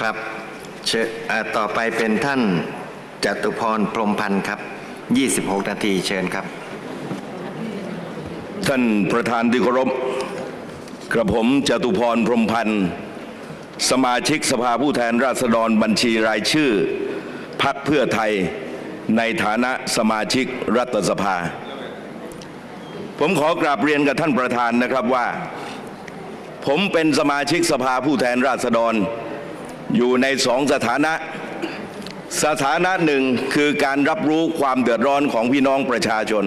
ครับเชิญเอ่อต่อไปเป็นท่านจตุพรพรมพันธ์ครับ 26 นาทีเชิญครับ ท่านประธานที่เคารพกระผมจตุพรพรมพันธ์ สมาชิกสภาผู้แทนราษฎรบัญชีรายชื่อพักเพื่อไทยในฐานะสมาชิกรัฐสภา ผมขอกราบเรียนกับท่านประธานนะครับว่า ผมเป็นสมาชิกสภาผู้แทนราษฎร อยู่ในสองสถานะ สถานะหนึ่งคือการรับรู้ความเดือดร้อนของพี่น้องประชาชน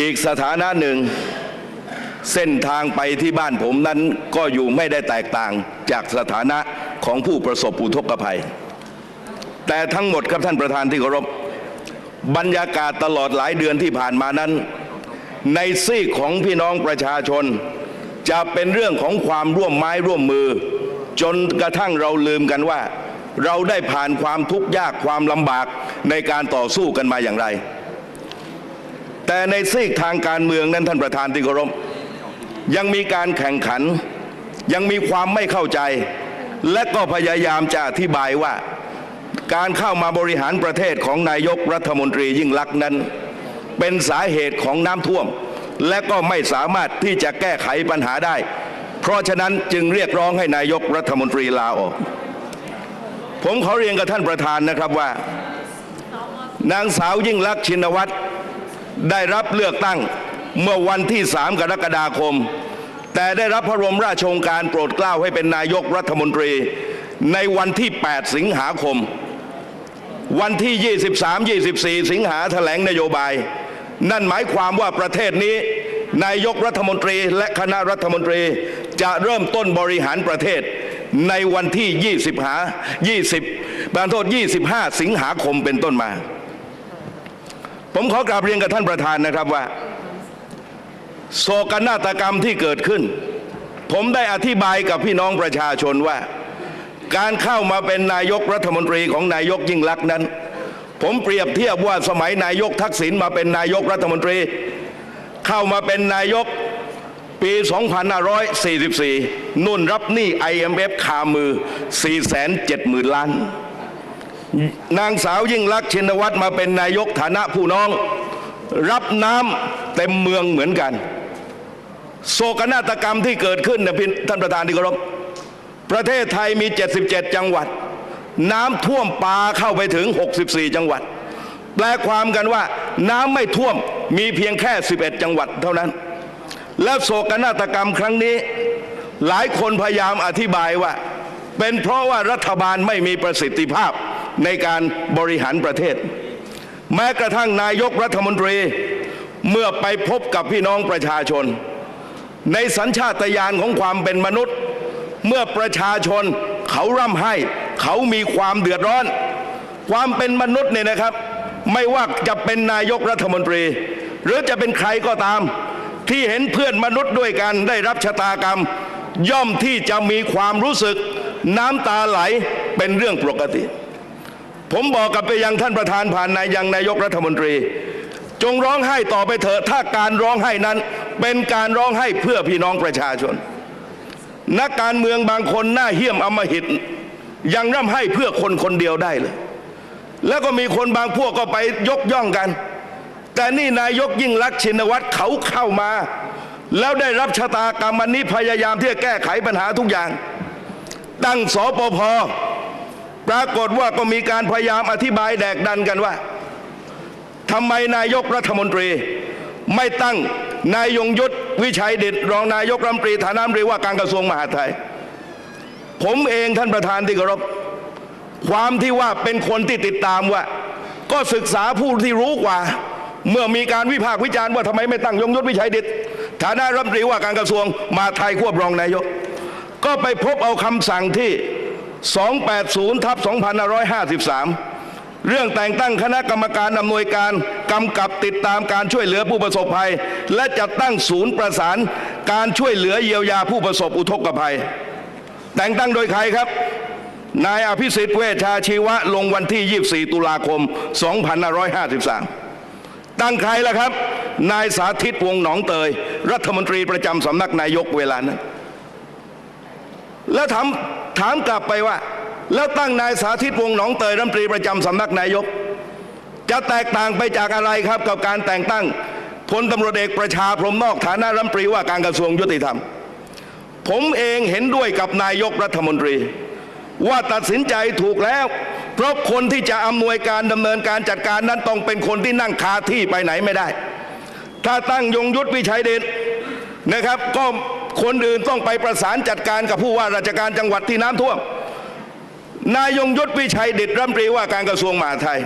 อีกสถานะหนึ่งเส้นทางไปที่บ้านผมนั้นก็อยู่ไม่ได้แตกต่างจากสถานะของผู้ประสบอุทกภัย แต่ทั้งหมดครับท่านประธานที่เคารพบรรยากาศตลอดหลายเดือนที่ผ่านมานั้น ในซีกของพี่น้องประชาชน จะเป็นเรื่องของความร่วมไม้ร่วมมือ จนกระทั่งเราลืมกันว่า เราได้ผ่านความทุกข์ยากความลำบากในการต่อสู้กันมาอย่างไร แต่ในซีกทางการเมืองนั้นท่านประธานที่เคารพยังมีการแข่งขัน ยังมีความไม่เข้าใจ และก็พยายามจะอธิบายว่า การเข้ามาบริหารประเทศของนายกรัฐมนตรียิ่งลักษณ์นั้น เป็นสาเหตุของน้ำท่วม และก็ไม่สามารถที่จะแก้ไขปัญหาได้ ราะฉะนั้นจึงเรียกร้องให้นายกรัฐมนตรีลาออก ผมขอเรียนกับท่านประธานนะครับว่า นางสาวยิ่งลักษณ์ชินวัตรได้รับเลือกตั้งเมื่อวันที่ 3 กรกฎาคม แต่ได้รับพระบรมราชโองการโปรดเกล้าให้เป็นนายกรัฐมนตรี ในวันที่ 8 สิงหาคม วันที่ 23-24 สิงหาแถลงนโยบาย นั่นหมายความว่าประเทศนี้นายกรัฐมนตรีและคณะรัฐมนตรี จะเริ่มต้นบริหารประเทศในวันที่ 20 หา 20บานโทษ 25 สิงหาคมเป็นต้นมา ผมขอกราบเรียนกับท่านประธานนะครับว่า โศกนาฏกรรมที่เกิดขึ้น ผมได้อธิบายกับพี่น้องประชาชนว่า การเข้ามาเป็นนายกรัฐมนตรีของนายกยิ่งลักษณ์นั้น ผมเปรียบเทียบว่าสมัยนายกทักษิณมาเป็นนายกรัฐมนตรี เข้ามาเป็นนายก ปี 2544 นุ่นรับหนี้ IMF คามือ 470,000 ล้าน นางสาวยิ่งลักษณ์ชินวัตรมาเป็นนายกฐานะผู้น้อง รับน้ำเต็มเมืองเหมือนกัน โศกนาฏกรรมที่เกิดขึ้นนะท่านประธานที่เคารพประเทศไทยมี 77 จังหวัด น้ำท่วมปลาเข้าไปถึง 64 จังหวัด แปลความกันว่าน้ำไม่ท่วมมีเพียงแค่ 11 จังหวัดเท่านั้น แล้วโศกนาฏกรรมครั้งนี้ หลายคนพยายามอธิบายว่า เป็นเพราะว่ารัฐบาลไม่มีประสิทธิภาพในการบริหารประเทศ แม้กระทั่งนายกรัฐมนตรีเมื่อไปพบกับพี่น้องประชาชน ในสัญชาตญาณของความเป็นมนุษย์ เมื่อประชาชนเขาร่ำให้ เขามีความเดือดร้อน ความเป็นมนุษย์เนี่ยนะครับ ไม่ว่าจะเป็นนายกรัฐมนตรี หรือจะเป็นใครก็ตาม ที่เห็นเพื่อนมนุษย์ด้วยกันได้รับชะตากรรม ย่อมที่จะมีความรู้สึกน้ำตาไหลเป็นเรื่องปกติ ผมบอกกับไปยังท่านประธานผ่านนายยังนายกรัฐมนตรี จงร้องไห้ต่อไปเถอะถ้าการร้องไห้นั้น เป็นการร้องไห้เพื่อพี่น้องประชาชน นักการเมืองบางคนหน้าเหี้ยมอมหิต ยังร่ำไห้เพื่อคนคนเดียวได้เลย แล้วก็มีคนบางพวกก็ไปยกย่องกัน แต่นี่นายกยิ่งรักชินวัตรเขาเข้ามา แล้วได้รับชะตากรรมอันนี้พยายามที่จะแก้ไขปัญหาทุกอย่าง ตั้งสปพปรากฏว่าก็มีการพยายามอธิบายแดกดันกันว่าทำไมนายกรัฐมนตรี ไม่ตั้งนายยงยุทธวิชัยเดชรองนายกรัฐมนตรีฐานะรัฐมนตรีว่าการกระทรวงมหาดไทย ผมเองท่านประธานที่เคารพความที่ว่าเป็นคนที่ติดตามว่า ก็ศึกษาผู้ที่รู้กว่า เมื่อมีการวิพากษ์วิจารณ์ว่าทำไมไม่ตั้งยงยุทธวิชัยเดชฐานะรัฐมนตรีว่าการกระทรวงมาไทยควบรองนายก ก็ไปพบเอาคำสั่งที่ 280ทับ2553 เรื่องแต่งตั้งคณะกรรมการอำนวยการกำกับติดตามการช่วยเหลือผู้ประสบภัย และจัดตั้งศูนย์ประสานการช่วยเหลือเยียวยาผู้ประสบอุทกภัย แต่งตั้งโดยใครครับนายอภิสิทธิ์เวชชาชีวะลงวันที่ 24 ตุลาคม 2553 ตั้งใครล่ะครับ นายสาธิตวงหนองเตย รัฐมนตรีประจำสำนักนายกเวลานั้น แล้วถามถามกลับไปว่า แล้วตั้งนายสาธิตวงหนองเตยรัฐมนตรีประจำสำนักนายก จะแตกต่างไปจากอะไรครับกับการแต่งตั้งพลตำรวจเอกประชาพรมนอกฐานะรัฐมนตรีว่าการกระทรวงยุติธรรม ผมเองเห็นด้วยกับนายกรัฐมนตรี ว่าตัดสินใจถูกแล้ว เพราะคนที่จะอำนวยการดำเนินการจัดการนั้นต้องเป็นคนที่นั่งคาที่ไปไหนไม่ได้ ถ้าตั้งยงยุทธวิชัยเดชนะครับก็คนอื่นต้องไปประสานจัดการกับผู้ว่าราชการจังหวัดที่น้ำท่วม นายยงยุทธวิชัยเดชรัฐมนตรีว่าการกระทรวงมหาดไทย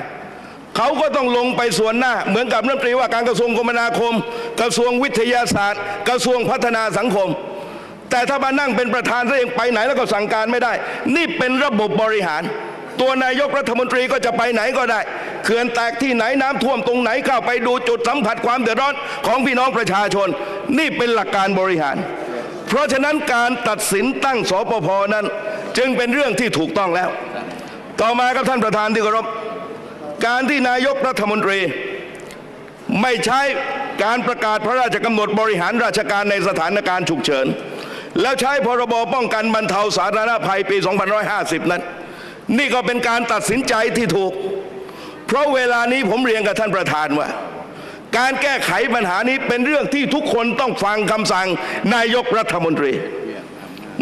เขาก็ต้องลงไปส่วนหน้า เหมือนกับรัฐมนตรีว่าการกระทรวงคมนาคม กระทรวงวิทยาศาสตร์ กระทรวงพัฒนาสังคม แต่ถ้ามานั่งเป็นประธานซะเองไปไหนแล้วก็สั่งการไม่ได้ นี่เป็นระบบบริหาร ตัวนายกรัฐมนตรีก็จะไปไหนก็ได้เขื่อนแตกที่ไหนน้ำท่วมตรงไหนเข้าไปดูจุดสัมผัสความเดือดร้อนของพี่น้องประชาชน นี่เป็นหลักการบริหาร เพราะฉะนั้นการตัดสินตั้งสปภนั้น จึงเป็นเรื่องที่ถูกต้องแล้ว ต่อมาครับท่านประธานที่เคารพการที่นายกรัฐมนตรี ไม่ใช้การประกาศพระราชกำหนดบริหารราชการในสถานการณ์ฉุกเฉิน แล้วใช้พรบป้องกันบรรเทาสาธารณภัยปี 2550 นั้น นี่ก็เป็นการตัดสินใจที่ถูก เพราะเวลานี้ผมเรียนกับท่านประธานว่า การแก้ไขปัญหานี้เป็นเรื่องที่ทุกคนต้องฟังคำสั่งนายกรัฐมนตรี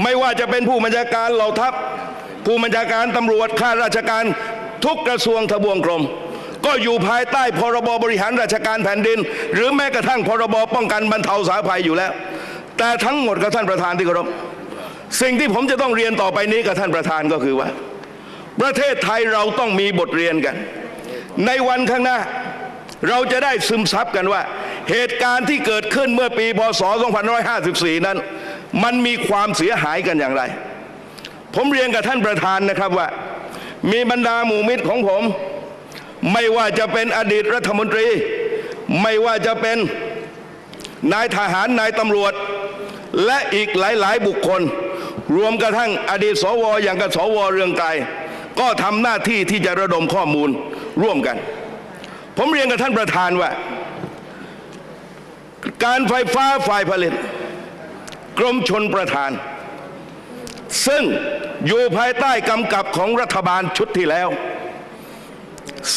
ไม่ว่าจะเป็นผู้บัญชาการเหล่าทัพ ผู้บัญชาการตำรวจข้าราชการทุกกระทรวงทบวงกรม ก็อยู่ภายใต้พรบบริหารราชการแผ่นดิน หรือแม้กระทั่งพรบป้องกันบรรเทาสาภัยอยู่แล้ว แต่ทั้งหมดกับท่านประธานที่เคารพสิ่งที่ผมจะต้องเรียนต่อไปนี้กับท่านประธานก็คือว่า ประเทศไทยเราต้องมีบทเรียนกัน ในวันข้างหน้า เราจะได้ซึมซับกันว่า เหตุการณ์ที่เกิดขึ้นเมื่อปีพศ 2554 นั้น มันมีความเสียหายกันอย่างไร ผมเรียนกับท่านประธานนะครับว่า มีบรรดาหมู่มิตรของผม ไม่ว่าจะเป็นอดีตรัฐมนตรี ไม่ว่าจะเป็นนายทหารนายตำรวจ และอีกหลาย ๆ บุคคล รวมกระทั่งอดีตสวอย่างกับสวเรืองไกร ก็ทำหน้าที่ที่จะระดมข้อมูลร่วมกัน ผมเรียนกับท่านประธานว่า การไฟฟ้าฝ่ายผลิต กรมชนประทาน ซึ่งอยู่ภายใต้กำกับของรัฐบาลชุดที่แล้ว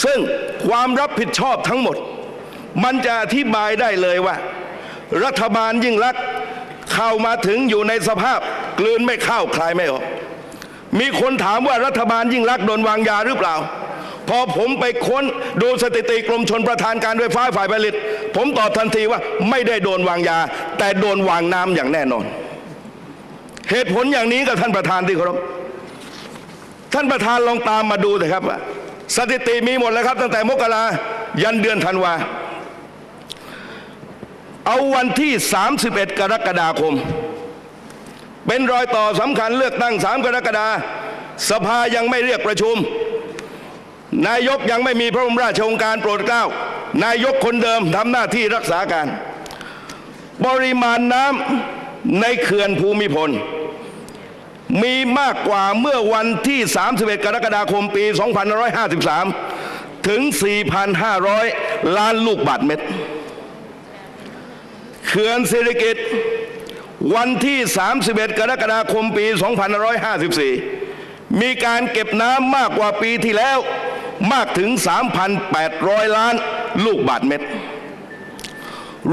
ซึ่งความรับผิดชอบทั้งหมด มันจะอธิบายได้เลยว่า รัฐบาลยิ่งรักษณ์เข้ามาถึงอยู่ในสภาพกลืนไม่เข้าคลายไม่ออก มีคนถามว่ารัฐบาลยิ่งรักโดนวางยาหรือเปล่า พอผมไปค้นดูสถิติกรมชนประทานการไฟฟ้าฝ่ายผลิต ผมตอบทันทีว่าไม่ได้โดนวางยา แต่โดนวางน้ำอย่างแน่นอน เหตุผลอย่างนี้กับท่านประธานที่เคารพท่านประธานลองตามมาดูเถอะครับสถิติมีหมดแล้วครับ ตั้งแต่มกรายันเดือนธันวาเอาวันที่ 31 กรกฎาคม เป็นรอยต่อสำคัญเลือกตั้ง3กรกฎาสภายังไม่เรียกประชุม นายกยังไม่มีพระบรมราชโองการโปรดเกล้า นายกคนเดิมทำหน้าที่รักษาการ ปริมาณน้ำในเขื่อนภูมิพล มีมากกว่าเมื่อวันที่ 31 กรกฎาคมปี 2553 ถึง 4,500 ล้านลูกบาทเมตร เขื่อนเศรษฐกิจ วันที่ 31 กรกฎาคมปี 2554 มีการเก็บน้ำมากกว่าปีที่แล้วมากถึง 3,800 ล้านลูกบาทเมตร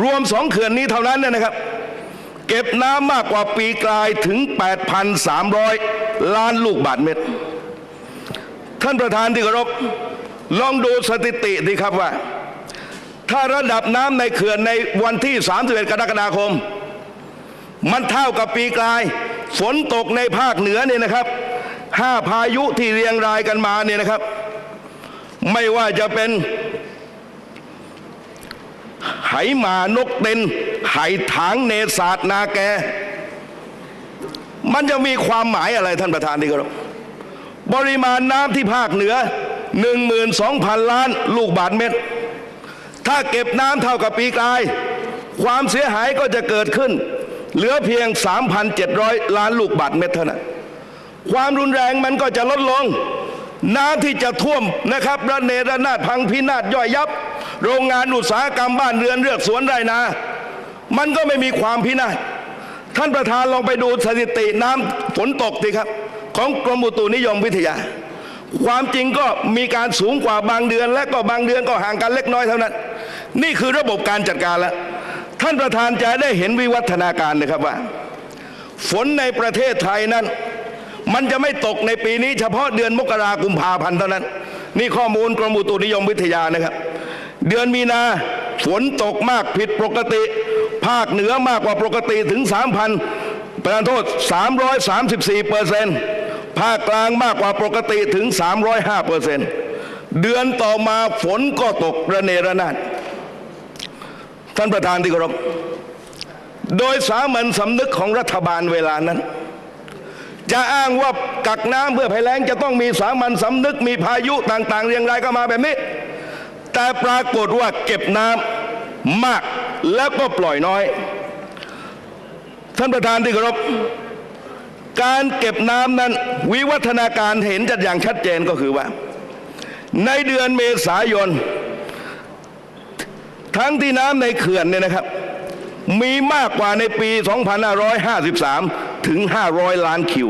รวมสองเขื่อนนี้เท่านั้นเนี่ยนะครับ เก็บน้ำมากกว่าปีกลายถึง 8,300 ล้านลูกบาทเมตร ท่านประธานที่เคารพลองดูสถิติดีครับว่า ถ้าระดับน้ำในเขื่อนในวันที่ 31 กรกฎาคม มันเท่ากับปีกลาย ฝนตกในภาคเหนือเนี่ยนะครับห้าพายุที่เรียงรายกันมาเนี่ยนะครับ ไม่ว่าจะเป็นไหหมานกเต็นไหถางเนศาสนาแก มันจะมีความหมายอะไรท่านประธานที่เคารพปริมาณน้ำที่ภาคเหนือ 12,000 ล้านลูกบาทเมตร ถ้าเก็บน้ำเท่ากับปีกลาย ความเสียหายก็จะเกิดขึ้น เหลือเพียง 3,700 ล้านลูกบาทเมตรเท่านั้นความรุนแรงมันก็จะลดลง น้ำที่จะท่วมนะครับระเนระนาดพังพินาศย่อยยับ โรงงานอุตสาหกรรมบ้านเรือนเรือกสวนไรนา มันก็ไม่มีความพินาศท่านประธานลองไปดูสถิติน้ำฝนตกสิครับ ของกรมอุตุนิยมวิทยา ความจริงก็มีการสูงกว่าบางเดือน และก็บางเดือนก็ห่างกันเล็กน้อยเท่านั้น นี่คือระบบการจัดการแล้ว ท่านประธานจะได้เห็นวิวัฒนาการนะครับว่า ฝนในประเทศไทยนั้น มันจะไม่ตกในปีนี้เฉพาะเดือนมกรากุมภาพันธ์เท่านั้น นี่ข้อมูลกรมอุตุนิยมวิทยานะครับ เดือนมีนาฝนตกมากผิดปกติ ภาคเหนือมากกว่าปกติถึง 3,000ประธานโทษ 334เปอร์เซ็นต์ภาคกลางมากกว่าปกติถึง 305เปอร์เซ็นต์เดือนต่อมาฝนก็ตกระเนระนาด ท่านประธานที่เคารพโดยสามัญสำนึกของรัฐบาลเวลานั้น จะอ้างว่ากักน้ำเพื่อภัยแล้งจะต้องมีสามัญสำนึกมีพายุต่าง ๆ เรียงรายก็มาแบบนี้ แต่ปรากฏว่าเก็บน้ำมากแล้วก็ปล่อยน้อย ท่านประธานที่เคารพการเก็บน้ำนั้นวิวัฒนาการเห็นจัดอย่างชัดเจนก็คือว่า ในเดือนเมษายน ทั้งที่น้ำในเขื่อนเนี่ยนะครับ มีมากกว่าในปี 2553 ถึง 500 ล้านคิว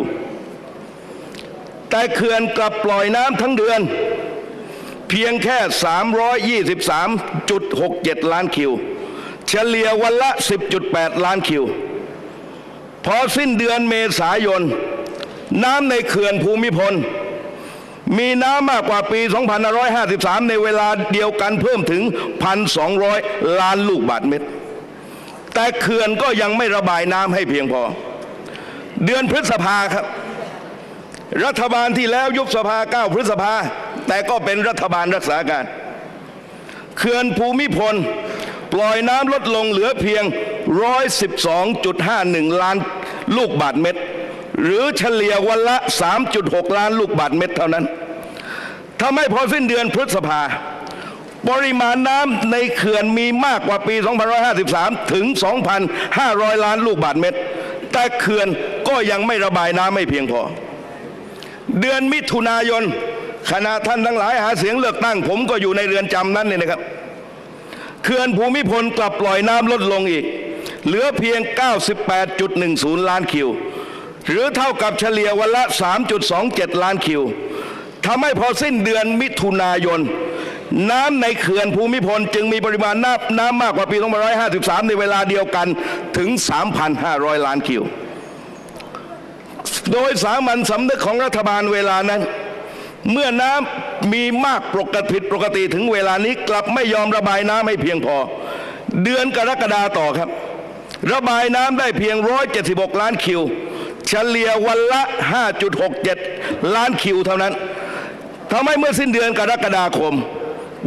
แต่เขื่อนกลับปล่อยน้ำทั้งเดือน เพียงแค่ 323.67 ล้านคิว เฉลี่ยวันละ 10.8 ล้านคิว พอสิ้นเดือนเมษายน น้ำในเขื่อนภูมิพล มีน้ำมากกว่าปี 2553 ในเวลาเดียวกันเพิ่มถึง 1,200 ล้านลูกบาทเมตร แต่เขื่อนก็ยังไม่ระบายน้ำให้เพียงพอ เดือนพฤษภาครับ รัฐบาลที่แล้วยุบสภา 9 พฤษภา แต่ก็เป็นรัฐบาลรักษาการ เขื่อนภูมิพล ปล่อยน้ำลดลงเหลือเพียง 112.51 ล้านลูกบาทเมตร หรือเฉลี่ยวันละ 3.6 ล้านลูกบาทเมตรเท่านั้นทำให้พอสิ้นเดือนพฤษภา ปริมาณน้ำในเขื่อนมีมากกว่าปี 2553 ถึง 2,500 ล้านลูกบาทเมตร แต่เขื่อนก็ยังไม่ระบายน้ำไม่เพียงพอ เดือนมิถุนายนขณะท่านทั้งหลายหาเสียงเลือกตั้ง ผมก็อยู่ในเรือนจำนั้นเนี่ยนะครับเขื่อนภูมิพลกลับปล่อยน้ำลดลงอีก เหลือเพียง 98.10 ล้านคิว หรือเท่ากับเฉลี่ยวันละ 3.27 ล้านคิวทำให้พอสิ้นเดือนมิถุนายน น้ำในเขื่อนภูมิพลจึงมีปริมาณน้ำน้ำมากกว่าปี 2553 ในเวลาเดียวกันถึง 3,500 ล้านคิว โดยสามัญสำนึกของรัฐบาลเวลานั้น เมื่อน้ำมีมากปกติผิดปกติถึงเวลานี้กลับไม่ยอมระบายน้ำให้เพียงพอ เดือนกรกฎาต่อครับ ระบายน้ำได้เพียง 176 ล้านคิว เฉลี่ยวันละ 5.67 ล้านคิวเท่านั้นทำให้เมื่อสิ้นเดือนกรกฎาคม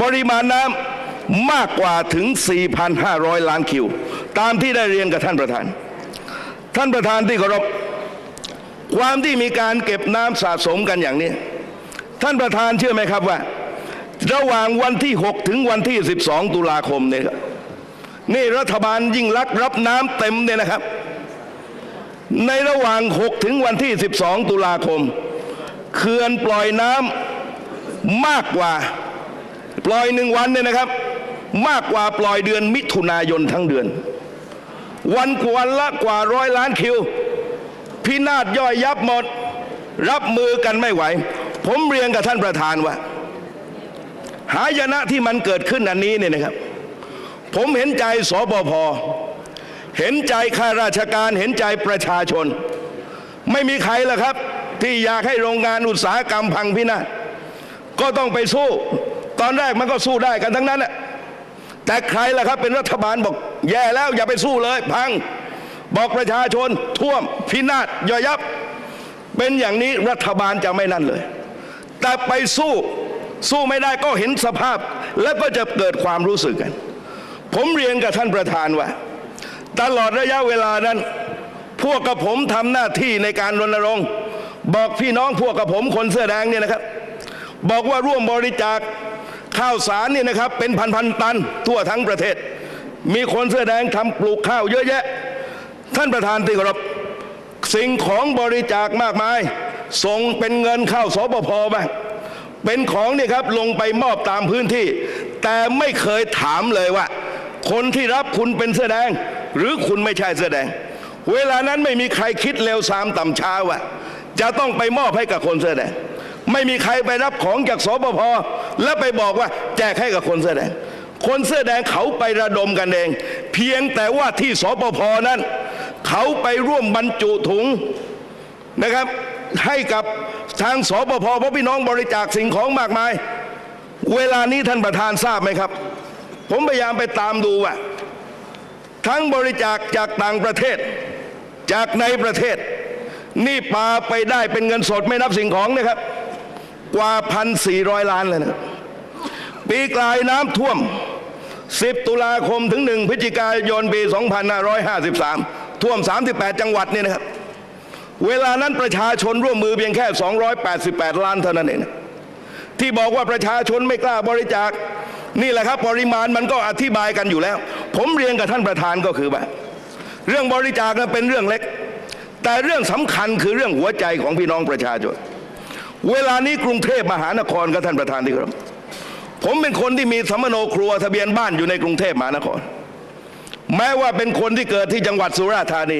ปริมาณน้ำมากกว่าถึง 4,500 ล้านคิว ตามที่ได้เรียนกับท่านประธาน ท่านประธานที่เคารพความที่มีการเก็บน้ำสะสมกันอย่างนี้ ท่านประธานเชื่อไหมครับว่า ระหว่างวันที่ 6 ถึงวันที่ 12 ตุลาคมเนี่ยครับนี่รัฐบาลยิ่งรักรับน้ำเต็มเนี่ยนะครับ ในระหว่าง 6 ถึงวันที่ 12 ตุลาคมเขื่อนปล่อยน้ำมากกว่า ปล่อยหนึ่งวันเนี่ยนะครับ มากกว่าปล่อยเดือนมิถุนายนทั้งเดือน วันกวันละกว่าร้อยล้านคิว พินาศย่อยยับหมด รับมือกันไม่ไหว ผมเรียนกับท่านประธานว่า หายนะที่มันเกิดขึ้นอันนี้เนี่ยนะครับ ผมเห็นใจสปพ เห็นใจข้าราชการเห็นใจประชาชน ไม่มีใครหรอกครับ ที่อยากให้โรงงานอุตสาหกรรมพังพินาศก็ต้องไปสู้ ตอนแรกมันก็สู้ได้กันทั้งนั้นแหละแต่ใครล่ะครับเป็นรัฐบาลบอก แย่แล้วอย่าไปสู้เลย พัง บอกประชาชนท่วมพินาศย่อยยับ เป็นอย่างนี้รัฐบาลจะไม่นั่นเลย แต่ไปสู้สู้ไม่ได้ก็เห็นสภาพ แล้วก็จะเกิดความรู้สึกกัน ผมเรียนกับท่านประธานว่า ตลอดระยะเวลานั้น พวกกับผมทำหน้าที่ในการรณรงค์ บอกพี่น้องพวกกับผมคนเสื้อแดงเนี่ยนะครับ บอกว่าร่วมบริจาคข้าวสารเนี่ยนะครับ เป็นพันๆตันทั่วทั้งประเทศ มีคนเสื้อแดงทำปลูกข้าวเยอะแยะ ท่านประธานที่เคารพสิ่งของบริจาคมากมาย ส่งเป็นเงินเข้าสปพบ้างเป็นของเนี่ยครับลงไปมอบตามพื้นที่ แต่ไม่เคยถามเลยว่า คนที่รับคุณเป็นเสื้อแดง หรือคุณไม่ใช่เสื้อแดง เวลานั้นไม่มีใครคิดเร็วสามต่ำช้าว่าจะต้องไปมอบให้กับคนเสื้อแดง ไม่มีใครไปรับของจากสปภแล้วไปบอกว่าแจกให้กับคนเสื้อแดง คนเสื้อแดงเขาไประดมกันเอง เพียงแต่ว่าที่สปภนั้น เขาไปร่วมบรรจุถุงนะครับ ให้กับทางสปภเพราะพี่น้องบริจาคสิ่งของมากมาย เวลานี้ท่านประธานทราบไหมครับ ผมพยายามไปตามดูว่า ทั้งบริจาคจากต่างประเทศ จากในประเทศ นี่ปาไปได้เป็นเงินสดไม่นับสิ่งของนะครับ กว่าพันสี่ร้อยล้านเลยนะปีกลายน้ำท่วม 10 ตุลาคมถึง 1 พฤศจิกายนปี 2553 ท่วม 38 จังหวัดเนี่ยนะครับ เวลานั้นประชาชนร่วมมือเพียงแค่ 288 ล้านเท่านั้นเองที่บอกว่าประชาชนไม่กล้าบริจาค นี่แหละครับ ปริมาณมันก็อธิบายกันอยู่แล้ว ผมเรียนกับท่านประธานก็คือว่า เรื่องบริจาคนั้นเป็นเรื่องเล็ก แต่เรื่องสำคัญคือเรื่องหัวใจของพี่น้องประชาชนเวลานี้กรุงเทพมหานครกับท่านประธานที่ครับ ผมเป็นคนที่มีสมโนครัวทะเบียนบ้านอยู่ในกรุงเทพมหานคร แม้ว่าเป็นคนที่เกิดที่จังหวัดสุราษฎร์ธานี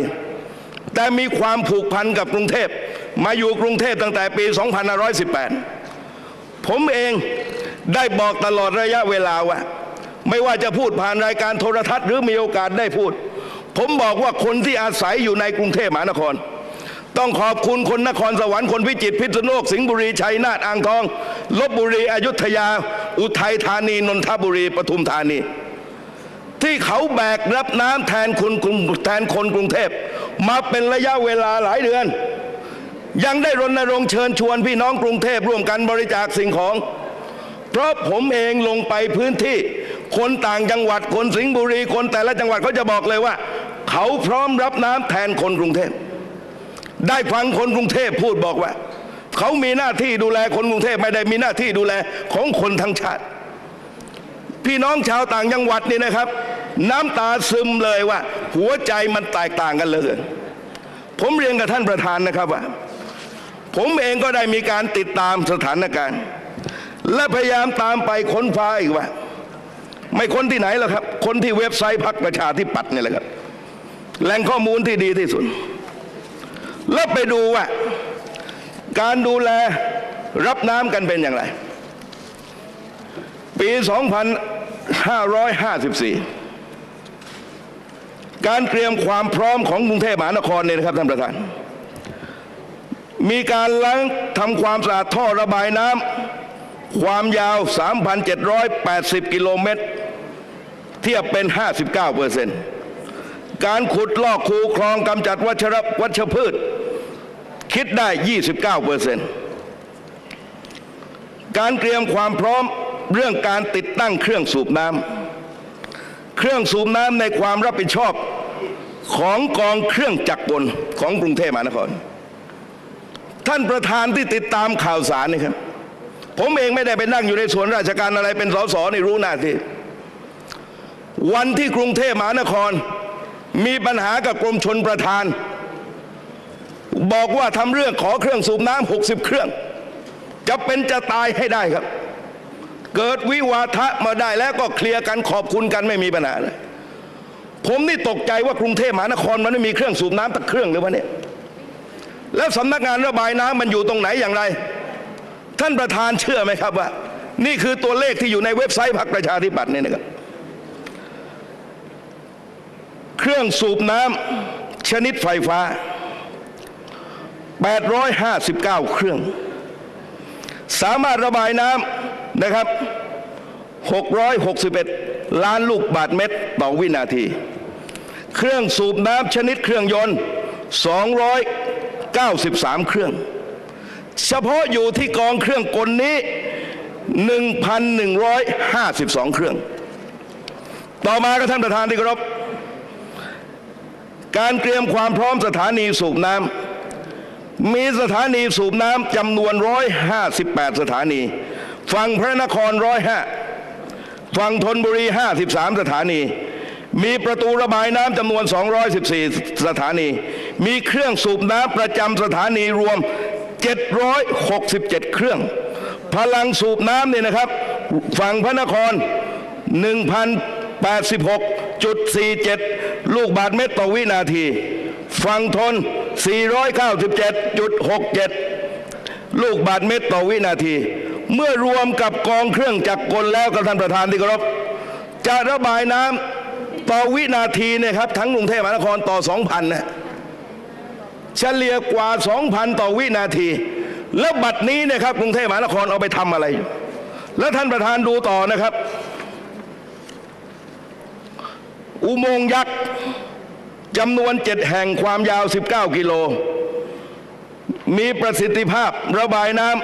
แต่มีความผูกพันกับกรุงเทพมาอยู่กรุงเทพตั้งแต่ปี 2518 ผมเองได้บอกตลอดระยะเวลาว่า ไม่ว่าจะพูดผ่านรายการโทรทัศน์หรือมีโอกาสได้พูด ผมบอกว่าคนที่อาศัยอยู่ในกรุงเทพมหานคร ต้องขอบคุณคนนครสวรรค์คนพิจิตรพิษณุโลกสิงห์บุรีชัยนาทอ่างทองลบบุรีอยุธยา อุทัยธานีนนทบุรีปทุมธานี ที่เขาแบกรับน้ำแทนคุณกรุงแทนคนกรุงเทพมาเป็นระยะเวลาหลายเดือน ยังได้รณรงค์เชิญชวนพี่น้องกรุงเทพร่วมกันบริจาคสิ่งของ เพราะผมเองลงไปพื้นที่ คนต่างจังหวัดคนสิงห์บุรี คนแต่ละจังหวัดเขาจะบอกเลยว่า เขาพร้อมรับน้ำแทนคนกรุงเทพได้ฟังคนกรุงเทพพูดบอกว่า เขามีหน้าที่ดูแลคนกรุงเทพไม่ได้มีหน้าที่ดูแลของคนทั้งชาติ พี่น้องชาวต่างจังหวัดนี่นะครับ น้ำตาซึมเลยว่า หัวใจมันแตกต่างกันเหลยผมเรียนกับท่านประธานนะครับว่า ผมเองก็ได้มีการติดตามสถานการณ์ และพยายามตามไปค้นฟ้าอีกว่า ไม่ค้นที่ไหนหรอกครับ คนที่เว็บไซต์พักประชาธิปัตย์เนี่ยแหละครับแหล่งข้อมูลที่ดีที่สุด แล้วไปดูว่า การดูแลรับน้ำกันเป็นอย่างไร ปี 2554 การเตรียมความพร้อมของกรุงเทพมหานครเนี่ยนะครับท่านประธาน มีการล้างทำความสะอาดท่อระบายน้ำความยาว 3,780 กิโลเมตร เทียบเป็น 59เปอร์เซ็นต์การขุดลอกคูคลองกำจัดวัชรวัชพืช คิดได้ 29เปอร์เซ็นต์การเตรียมความพร้อมเรื่องการติดตั้งเครื่องสูบน้ำเครื่องสูบน้ำในความรับผิดชอบของกองเครื่องจักรกลของกรุงเทพมหานคร ท่านประธานที่ติดตามข่าวสารนี่ครับ ผมเองไม่ได้ไปนั่งอยู่ในส่วนราชการอะไรเป็นสสในรู้หน้าที่ วันที่กรุงเทพมหานคร มีปัญหากับกรมชนประทาน บอกว่าทำเรื่องขอเครื่องสูบน้ำ60 เครื่อง จะเป็นจะตายให้ได้ครับ เกิดวิวาทะมาได้แล้วก็เคลียร์กันขอบคุณกันไม่มีปัญหาเลยผมนี่ตกใจว่ากรุงเทพมหานครมันไม่มีเครื่องสูบน้ำตักเครื่องหรือวะเนี่ยแล้วสำนักงานระบายน้ำมันอยู่ตรงไหนอย่างไร ท่านประธานเชื่อไหมครับว่า นี่คือตัวเลขที่อยู่ในเว็บไซต์พรรคประชาธิปัตย์เนี่ยนะครับ เครื่องสูบน้ำชนิดไฟฟ้า 859 เครื่อง สามารถระบายน้ำนะครับ 661 ล้านลูกบาทเมตรต่อวินาที เครื่องสูบน้ำชนิดเครื่องยนต์ 293 เครื่อง เฉพาะอยู่ที่กองเครื่องกลนี้ 1,152 เครื่อง ต่อมาก็ท่านประธานที่เคารพ การเตรียมความพร้อมสถานีสูบน้ำมีสถานีสูบน้ำจำนวน 158 สถานี ฝั่งพระนคร 105 ฝั่งธนบุรี 53 สถานี มีประตูระบายน้ำจำนวน 214 สถานี มีเครื่องสูบน้ำประจำสถานีรวม 767 เครื่อง พลังสูบน้ำเนี่ยนะครับ ฝั่งพระนคร1,86 1,086.47 ลูกบาทเมตรต่อวินาที ฝั่งทน 497.67 ลูกบาทเมตรต่อวินาที เมื่อรวมกับกองเครื่องจักรกลแล้วกับท่านประธานที่เคารพจะระบายน้ำต่อวินาทีเนี่ยครับ ทั้งกรุงเทพมหานครต่อ 2,000นะเฉลี่ยกว่า 2,000 ต่อวินาที แล้วบัดนี้เนี่ยครับกรุงเทพมหานครเอาไปทำอะไร แล้วท่านประธานดูต่อนะครับ อุโมงค์ยักษ์จำนวนเจ็ดแห่งความยาว 19 กิโล มีประสิทธิภาพระบายน้ำ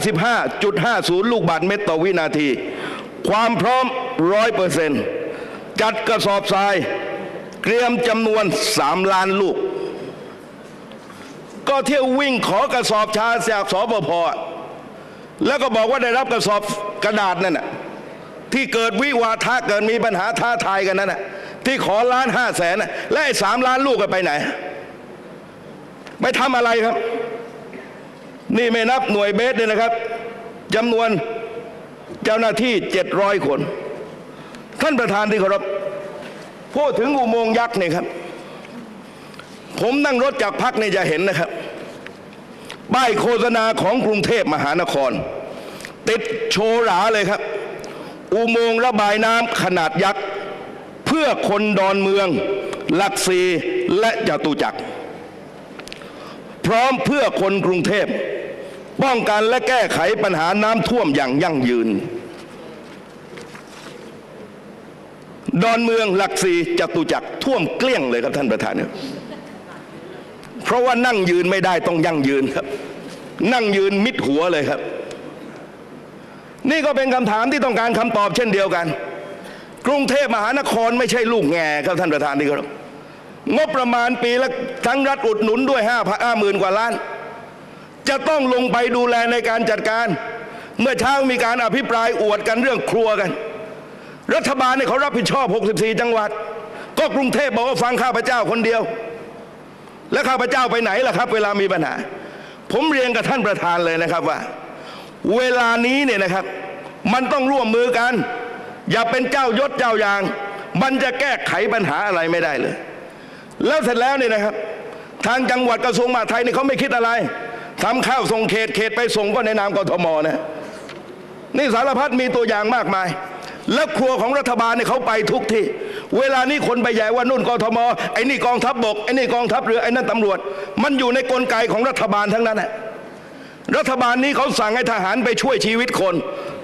155.50 ลูกบาศก์เมตรต่อวินาที ความพร้อม 100%จัดกระสอบทราย เตรียมจำนวน 3 ล้านลูก ก็เที่ยววิ่งขอกระสอบชาจากสปพแล้วก็บอกว่าได้รับกระสอบกระดาษนั่นน่ะ ที่เกิดวิวาทะเกิดมีปัญหาท้าทายกันนั่นน่ะที่ขอล้านห้าแสนน่ะและไอ้สามล้านลูกกันไปไหน ไปทำอะไรครับ นี่ไม่นับหน่วยเบสเลยนะครับจำนวนเจ้าหน้าที่เจ็ดร้อยคน ท่านประธานที่เคารพพูดถึงอุโมงค์ยักษ์เนี่ยครับ ผมนั่งรถจากพักเนี่ยจะเห็นนะครับป้ายโฆษณาของกรุงเทพมหานคร ติดโชว์หราเลยครับ อุโมงค์ระบายน้ำขนาดยักษ์ เพื่อคนดอนเมือง หลักสีและจตุจักร พร้อมเพื่อคนกรุงเทพ ป้องกันและแก้ไขปัญหาน้ำท่วมอย่างยั่งยืน ดอนเมืองหลักสีจตุจักรท่วมเกลี้ยงเลยครับท่านประธานครับเพราะว่านั่งยืนไม่ได้ต้องยั่งยืนครับ นั่งยืนมิดหัวเลยครับ นี่ก็เป็นคำถามที่ต้องการคำตอบเช่นเดียวกัน กรุงเทพมหานครไม่ใช่ลูกแง่ครับท่านประธานที่เคารพงบประมาณปีละทั้งรัฐอุดหนุนด้วยห้าพันห้าหมื่นกว่าล้าน จะต้องลงไปดูแลในการจัดการ เมื่อเช้ามีการอภิปรายอวดกันเรื่องครัวกัน รัฐบาลเนี่ยเขารับผิดชอบ 64 จังหวัด ก็กรุงเทพบอกว่าฟังข้าพเจ้าคนเดียว แล้วข้าพเจ้าไปไหนล่ะครับ เวลามีปัญหา ผมเรียนกับท่านประธานเลยนะครับว่า เวลานี้เนี่ยนะครับ มันต้องร่วมมือกัน อย่าเป็นเจ้ายศเจ้าอย่าง มันจะแก้ไขปัญหาอะไรไม่ได้เลย แล้วเสร็จแล้วเนี่ยนะครับ ทางจังหวัดกระทรวงมหาดไทยนี่เขาไม่คิดอะไรทำข้าวส่งเขตเขตไปส่งก็ในนามกทมนะนี่สารพัดมีตัวอย่างมากมาย แล้วครัวของรัฐบาลเนี่ยเขาไปทุกที่ เวลานี้คนไปใหญ่ว่านู่นกทมไอ้นี่กองทัพบบกไอ้นี่กองทัพเรือไอ้นั่นตำรวจ มันอยู่ในกลไกของรัฐบาลทั้งนั้นแหละ รัฐบาลนี้เขาสั่งให้ทหารไปช่วยชีวิตคน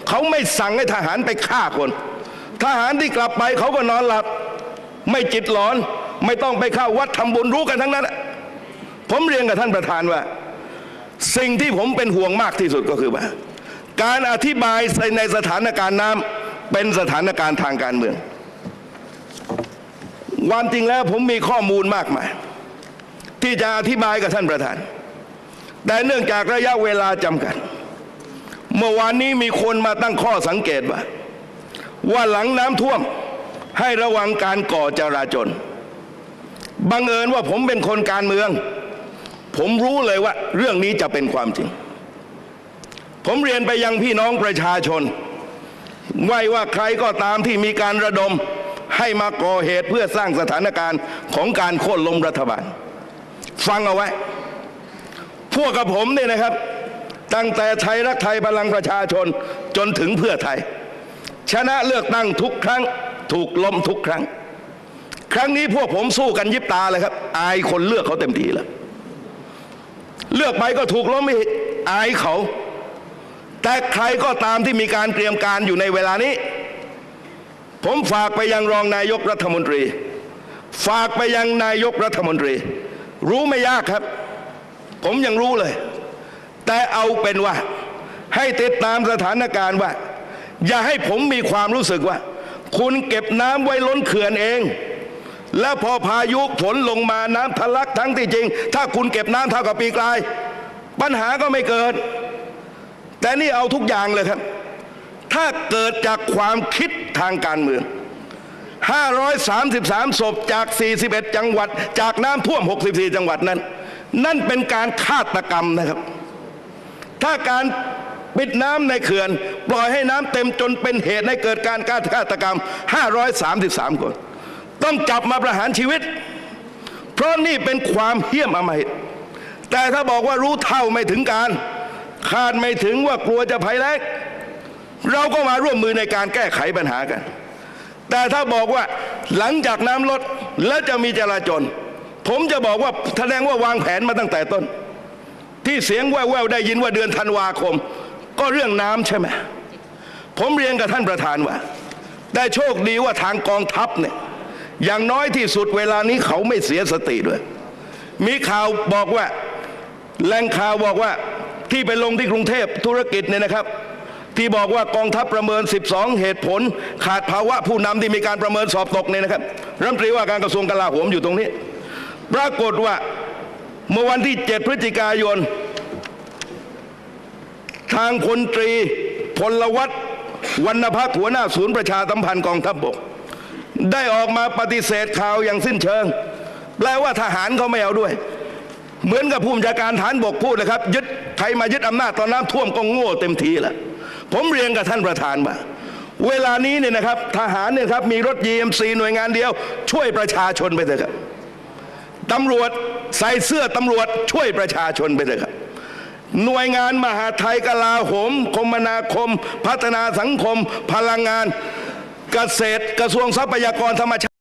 เขาไม่สั่งให้ทหารไปฆ่าคน ทหารที่กลับไปเขาก็นอนหลับ ไม่จิตหลอน ไม่ต้องไปเข้าวัดทำบุญรู้กันทั้งนั้น ผมเรียนกับท่านประธานว่า สิ่งที่ผมเป็นห่วงมากที่สุดก็คือว่า การอธิบายในสถานการณ์น้ำเป็นสถานการณ์ทางการเมืองความจริงแล้วผมมีข้อมูลมากมาย ที่จะอธิบายกับท่านประธาน แต่เนื่องจากระยะเวลาจำกัด เมื่อวานนี้มีคนมาตั้งข้อสังเกตว่า ว่าหลังน้ำท่วมให้ระวังการก่อจราจนบังเอิญว่าผมเป็นคนการเมือง ผมรู้เลยว่า เรื่องนี้จะเป็นความจริง ผมเรียนไปยังพี่น้องประชาชนไว้ว่าใครก็ตามที่มีการระดมให้มาก่อเหตุเพื่อสร้างสถานการณ์ของการโค่นล้มรัฐบาล ฟังเอาไว้ พวกกับผมเนี่ยนะครับ ตั้งแต่ไทยรักไทยพลังประชาชนจนถึงเพื่อไทย ชนะเลือกตั้งทุกครั้ง ถูกล้มทุกครั้ง ครั้งนี้พวกผมสู้กันยิบตาเลยครับ อายคนเลือกเขาเต็มทีแล้วเลือกไปก็ถูกล้มอีกอายเขา แต่ใครก็ตามที่มีการเตรียมการอยู่ในเวลานี้ ผมฝากไปยังรองนายกรัฐมนตรี ฝากไปยังนายกรัฐมนตรี รู้ไม่ยากครับ ผมยังรู้เลย แต่เอาเป็นว่า ให้ติดตามสถานการณ์ว่า อย่าให้ผมมีความรู้สึกว่า คุณเก็บน้ำไว้ล้นเขื่อนเอง แล้วพอพายุฝนลงมาน้ำทะลักทั้งที่จริง ถ้าคุณเก็บน้ำเท่ากับปีกลาย ปัญหาก็ไม่เกิด แต่นี่เอาทุกอย่างเลยครับ ถ้าเกิดจากความคิดทางการเมือง533 ศพจาก 41 จังหวัด จากน้ำท่วม 64 จังหวัดนั้น นั่นเป็นการฆาตกรรมนะครับ ถ้าการปิดน้ำในเขื่อน ปล่อยให้น้ำเต็มจนเป็นเหตุให้เกิดการฆาตกรรม 533 คน ต้องจับมาประหารชีวิต เพราะนี่เป็นความเหี้ยมอมหิตแต่ถ้าบอกว่ารู้เท่าไม่ถึงการคาดไม่ถึงว่ากลัวจะภัยแล้งเราก็มาร่วมมือในการแก้ไขปัญหากัน แต่ถ้าบอกว่าหลังจากน้ำลดแล้วจะมีจราจร ผมจะบอกว่าแสดงว่าวางแผนมาตั้งแต่ต้น ที่เสียงแว่วๆได้ยินว่าเดือนธันวาคม ก็เรื่องน้ำใช่ไหมผมเรียนกับท่านประธานว่า ได้โชคดีว่าทางกองทัพเนี่ยอย่างน้อยที่สุดเวลานี้เขาไม่เสียสติด้วย มีข่าวบอกว่าแหล่งข่าวบอกว่าที่ไปลงที่กรุงเทพธุรกิจเนี่ยนะครับ ที่บอกว่ากองทัพประเมิน 12 เหตุผล ขาดภาวะผู้นำที่มีการประเมินสอบตกเนี่ยนะครับรัฐมนตรีว่าการกระทรวงกลาโหมอยู่ตรงนี้ ปรากฏว่าเมื่อวันที่ 7 พฤศจิกายน ทางพลตรีพลวัตวรรณพักหัวหน้าศูนย์ประชาสัมพันธ์กองทัพบก ได้ออกมาปฏิเสธข่าวอย่างสิ้นเชิง แปลว่าทหารเขาไม่เอาด้วย เหมือนกับผู้บัญชาการฐานบกพูดเลยครับ ยึดใครมายึดอำนาจตอนน้ำท่วมก็โง่เต็มทีแล้วผมเรียนกับท่านประธานว่าเวลานี้เนี่ยนะครับทหารเนี่ยครับมีรถ GMC หน่วยงานเดียว ช่วยประชาชนไปเถอะครับ ตำรวจใส่เสื้อตำรวจช่วยประชาชนไปเถอะครับ หน่วยงานมหาไทยกลาโหม คมนาคม พัฒนาสังคม พลังงาน เกษตรกระทรวงทรัพยากรธรรมชา